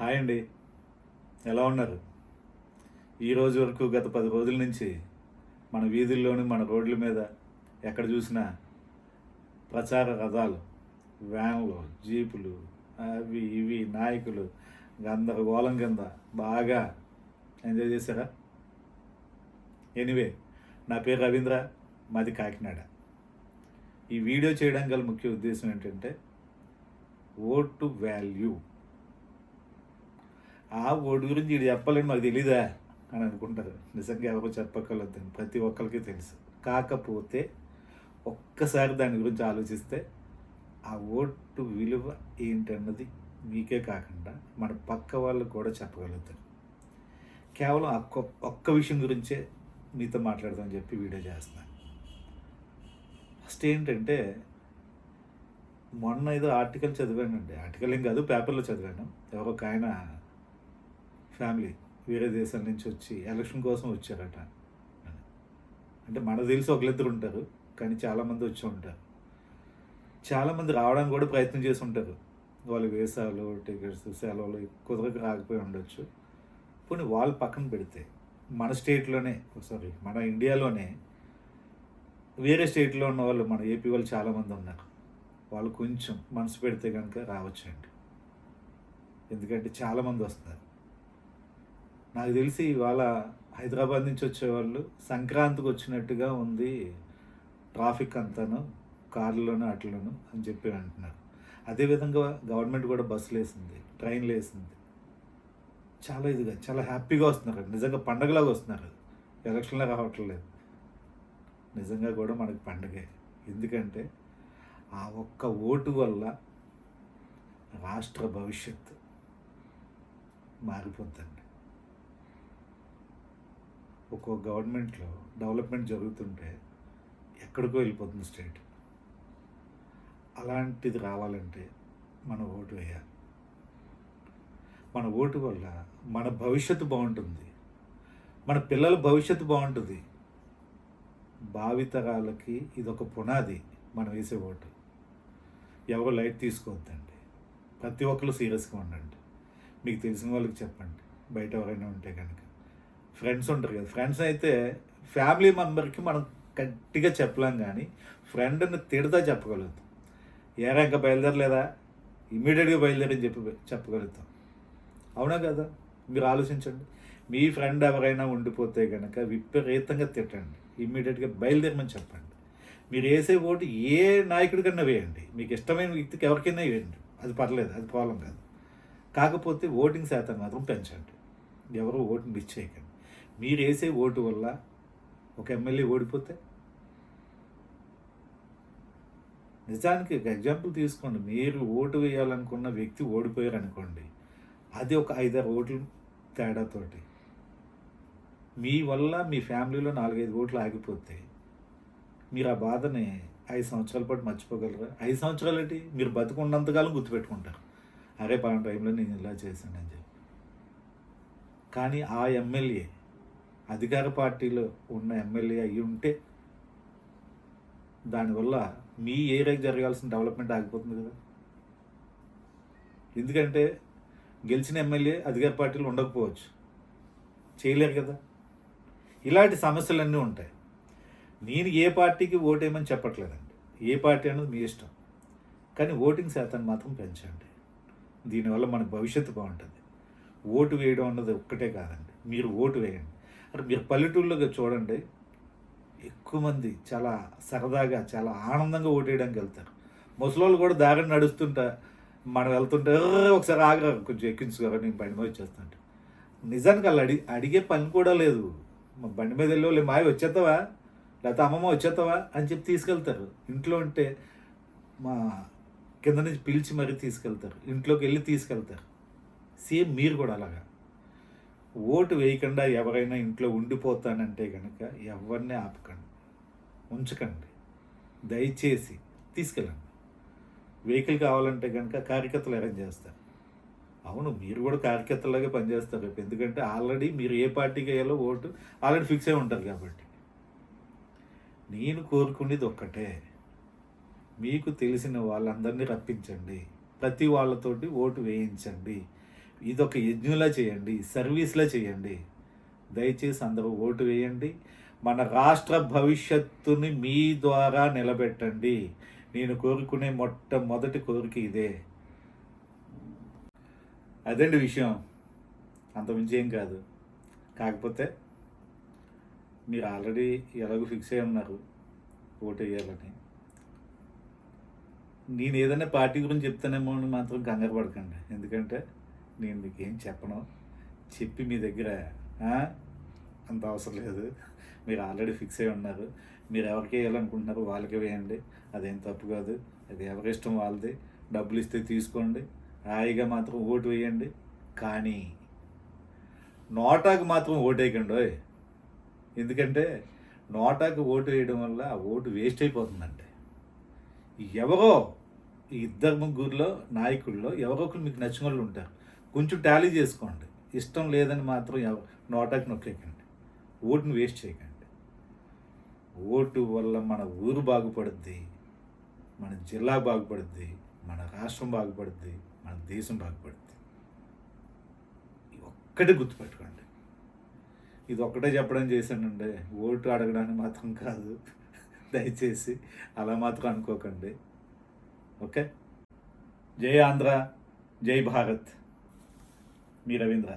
Hi అండి. ఎలా ఉన్నారు? ఈ రోజు వరకు గత పది రోజుల నుంచి మన వీధుల్లోని మన రోడ్ల మీద ఎక్కడ చూసినా ప్రచార రథాలు వ్యాన్లు జీపులు అవి ఇవి నాయకులు గందరగోళం కింద బాగా ఎంజాయ్ చేశారా? ఎనివే నా పేరు రవీంద్ర మాది కాకినాడ. ఈ వీడియో చేయడం గల ముఖ్య ఉద్దేశం ఏంటంటే ఓటు వాల్యూ. ఆ ఓటు గురించి ఇది చెప్పాలని మాకు తెలీదా? అని అనుకుంటారు. నిజంగా ఎవరు చెప్పగలదు ప్రతి ఒక్కరికి తెలుసు. కాకపోతే ఒక్కసారి దాని గురించి ఆలోచిస్తే ఆ ఓటు విలువ ఏంటన్నది మీకే కాకుండా మన పక్క వాళ్ళు కూడా చెప్పగలుగుతారు. కేవలం ఒక్క ఒక్క విషయం గురించే మీతో మాట్లాడదామని చెప్పి వీడియో చేస్తున్నాను ఫస్ట్ ఏంటంటే మొన్న ఏదో ఆర్టికల్ చదివానండి. ఆర్టికల్ ఏం కాదు పేపర్లో చదివాను. ఎవరో ఒక ఆయన ఫ్యామిలీ వేరే దేశం నుంచి వచ్చి ఎలక్షన్ కోసం వచ్చారట. అంటే మనకు తెలిసి ఒకళ్ళిద్దరు ఉంటారు కానీ చాలామంది వచ్చి ఉంటారు. చాలామంది రావడానికి కూడా ప్రయత్నం చేసి ఉంటారు. వాళ్ళు వేసాలు టికెట్స్ సెలవులు కుదరక రాకపోయి ఉండొచ్చు. పోనీ వాళ్ళు పక్కన పెడితే మన స్టేట్లోనే సారీ మన ఇండియాలోనే వేరే స్టేట్లో ఉన్న వాళ్ళు మన ఏపీ వాళ్ళు చాలామంది ఉన్నారు. వాళ్ళు కొంచెం మనసు పెడితే కనుక రావచ్చండి. ఎందుకంటే చాలామంది వస్తారు నాకు తెలిసి ఇవాళ హైదరాబాద్ నుంచి వచ్చేవాళ్ళు సంక్రాంతికి వచ్చినట్టుగా ఉంది ట్రాఫిక్ అంతాను కార్లోను అట్లను అని చెప్పి అంటున్నారు. అదేవిధంగా గవర్నమెంట్ కూడా బస్సులు వేసింది ట్రైన్లు వేసింది. చాలా ఇదిగా చాలా హ్యాపీగా వస్తున్నారు. నిజంగా పండగలాగా వస్తున్నారు. ఎలక్షన్లో రావట్లేదు. నిజంగా కూడా మనకి పండగే. ఎందుకంటే ఆ ఒక్క ఓటు వల్ల రాష్ట్ర భవిష్యత్తు మారిపోతుంది ఒక్కో గవర్నమెంట్లో డెవలప్మెంట్ జరుగుతుంటే ఎక్కడికో వెళ్ళిపోతుంది స్టేట్. అలాంటిది రావాలంటే మన ఓటు వేయాలి. మన ఓటు వల్ల మన భవిష్యత్తు బాగుంటుంది. మన పిల్లల భవిష్యత్తు బాగుంటుంది. భావితరాలకి ఇదొక పునాది మనం వేసే ఓటు. ఎవరు లైట్ తీసుకోవద్దండి. ప్రతి ఒక్కరు సీరియస్గా ఉండండి. మీకు తెలిసిన వాళ్ళకి చెప్పండి. బయట ఎవరైనా ఉంటే కనుక. ఫ్రెండ్స్ ఉంటారు కదా. ఫ్రెండ్స్ అయితే ఫ్యామిలీ మెంబర్కి మనం గట్టిగా చెప్పలేం కానీ ఫ్రెండ్ని తిడతా చెప్పగలుగుతాం. ఏరా ఇంకా బయలుదేరలేదా? ఇమీడియట్గా బయలుదేరని చెప్పి చెప్పగలుగుతాం. అవునా కదా? మీరు ఆలోచించండి. మీ ఫ్రెండ్ ఎవరైనా ఉండిపోతే కనుక విపరీతంగా తిట్టండి. ఇమ్మీడియట్గా బయలుదేరమని చెప్పండి. మీరు వేసే ఓటు ఏ నాయకుడికన్నా వేయండి. మీకు ఇష్టమైన వ్యక్తికి ఎవరికైనా వేయండి. అది పర్లేదు అది ప్రాబ్లం కాదు. కాకపోతే ఓటింగ్ శాతం మాత్రం పెంచండి. ఎవరు ఓటింగ్ మిస్ చేయకండి. మీరు వేసే ఓటు వల్ల ఒక ఎమ్మెల్యే ఓడిపోతే? నిజానికి ఒక ఎగ్జాంపుల్ తీసుకోండి. మీరు ఓటు వేయాలనుకున్న వ్యక్తి ఓడిపోయారు అనుకోండి అది ఒక ఐదారు ఓట్లు తేడాతోటి. మీ వల్ల మీ ఫ్యామిలీలో నాలుగైదు ఓట్లు ఆగిపోతే మీరు ఆ బాధని ఐదు సంవత్సరాల పాటు మర్చిపోగలరా? ఐదు సంవత్సరాలు ఏంటి మీరు బతుకున్నంతకాలం గుర్తుపెట్టుకుంటారు. అరే పలానా టైంలో నేను ఇలా చేశానని చెప్పి. కానీ ఆ ఎమ్మెల్యే అధికార పార్టీలో ఉన్న ఎమ్మెల్యే అయ్యి ఉంటే దానివల్ల మీ ఏరియాకి జరగాల్సిన డెవలప్మెంట్ ఆగిపోతుంది కదా. ఎందుకంటే గెలిచిన ఎమ్మెల్యే అధికార పార్టీలు ఉండకపోవచ్చు. చేయలేరు కదా. ఇలాంటి సమస్యలన్నీ ఉంటాయి. నేను ఏ పార్టీకి ఓటేయమని చెప్పట్లేదండి. ఏ పార్టీ అనేది మీ ఇష్టం. కానీ ఓటింగ్ శాతాన్ని మాత్రం పెంచండి. దీనివల్ల మన భవిష్యత్తు బాగుంటుంది. ఓటు వేయడం అన్నది ఒక్కటే కాదండి. మీరు ఓటు వేయండి. అంటే మీరు పల్లెటూళ్ళలో చూడండి ఎక్కువ మంది చాలా సరదాగా చాలా ఆనందంగా ఓటేయడానికి వెళ్తారు. ముసలోళ్ళు కూడా దారిని నడుస్తుంటా మనం వెళ్తుంటే ఒకసారి ఆగరా కొంచెం ఎక్కించుకోరా నేను బండి మీద వచ్చేస్తుంటే నిజానికి వాళ్ళు అడి అడిగే పని కూడా లేదు. మా బండి మీద వెళ్ళి వాళ్ళు మావి వచ్చేస్తావా లేకపోతే అమ్మమ్మ వచ్చేస్తావా అని చెప్పి తీసుకెళ్తారు. ఇంట్లో ఉంటే మా కింద నుంచి పిలిచి మరీ తీసుకెళ్తారు. ఇంట్లోకి వెళ్ళి తీసుకెళ్తారు. సేమ్ మీరు కూడా అలాగా. ఓటు వేయకుండా ఎవరైనా ఇంట్లో ఉండిపోతానంటే కనుక ఎవరిని ఆపకండి. ఉంచకండి. దయచేసి తీసుకెళ్ళండి. వెహికల్ కావాలంటే కనుక కార్యకర్తలు అరేంజ్ చేస్తారు. అవును మీరు కూడా కార్యకర్తలాగే పనిచేస్తారు రేపు. ఎందుకంటే ఆల్రెడీ మీరు ఏ పార్టీకి వేయాలో ఓటు ఆల్రెడీ ఫిక్స్ అయి ఉంటారు కాబట్టి. నేను కోరుకునేది ఒక్కటే. మీకు తెలిసిన వాళ్ళందరినీ రప్పించండి. ప్రతి వాళ్ళతోటి ఓటు వేయించండి. ఇది ఒక యజ్ఞంలా చేయండి సర్వీస్లా చేయండి. దయచేసి అందరూ ఓటు వేయండి. మన రాష్ట్ర భవిష్యత్తుని మీ ద్వారా నిలబెట్టండి. నేను కోరుకునే మొట్టమొదటి కోరిక ఇదే. అదండి విషయం. అంతమించి ఏం కాదు. కాకపోతే మీరు ఆల్రెడీ ఎలాగో ఫిక్స్ అయి ఉన్నారు. ఓటు వేయాలని. నేను ఏదైనా పార్టీ గురించి చెప్తానేమో అని మాత్రం కంగారు పడకండి. ఎందుకంటే నేను మీకు ఏం చెప్పను? చెప్పి మీ దగ్గర అంత అవసరం లేదు. మీరు ఆల్రెడీ ఫిక్స్ అయి ఉన్నారు. మీరు ఎవరికి వేయాలనుకుంటున్నారో వాళ్ళకి వేయండి. అదేం తప్పు కాదు. అది ఎవరి ఇష్టం వాళ్ళది. డబ్బులు ఇస్తే తీసుకోండి. హాయిగా మాత్రం ఓటు వేయండి. కానీ నోటాకు మాత్రం ఓటు వేయకండి ఎందుకంటే నోటాకు ఓటు వేయడం వల్ల ఆ ఓటు వేస్ట్ అయిపోతుందంటే. ఎవరో ఈ ఇద్దరు ముగ్గురులో నాయకుల్లో ఎవరో ఒకరు మీకు నచ్చిన వాళ్ళు ఉంటారు. కొంచెం టాలీ చేసుకోండి. ఇష్టం లేదని మాత్రం నోటాకి నొక్కేయకండి ఓటుని వేస్ట్ చేయకండి. ఓటు వల్ల మన ఊరు బాగుపడుద్ది మన జిల్లా బాగుపడుద్ది మన రాష్ట్రం బాగుపడుద్ది మన దేశం బాగుపడుద్ది. ఒక్కటే గుర్తుపెట్టుకోండి. ఇది ఒక్కటే చెప్పడం చేశానండి. ఓటు అడగడానికి మాత్రం కాదు. దయచేసి అలా మాత్రం అనుకోకండి. ఓకే? జై ఆంధ్ర జై భారత్. మీ రవీంద్ర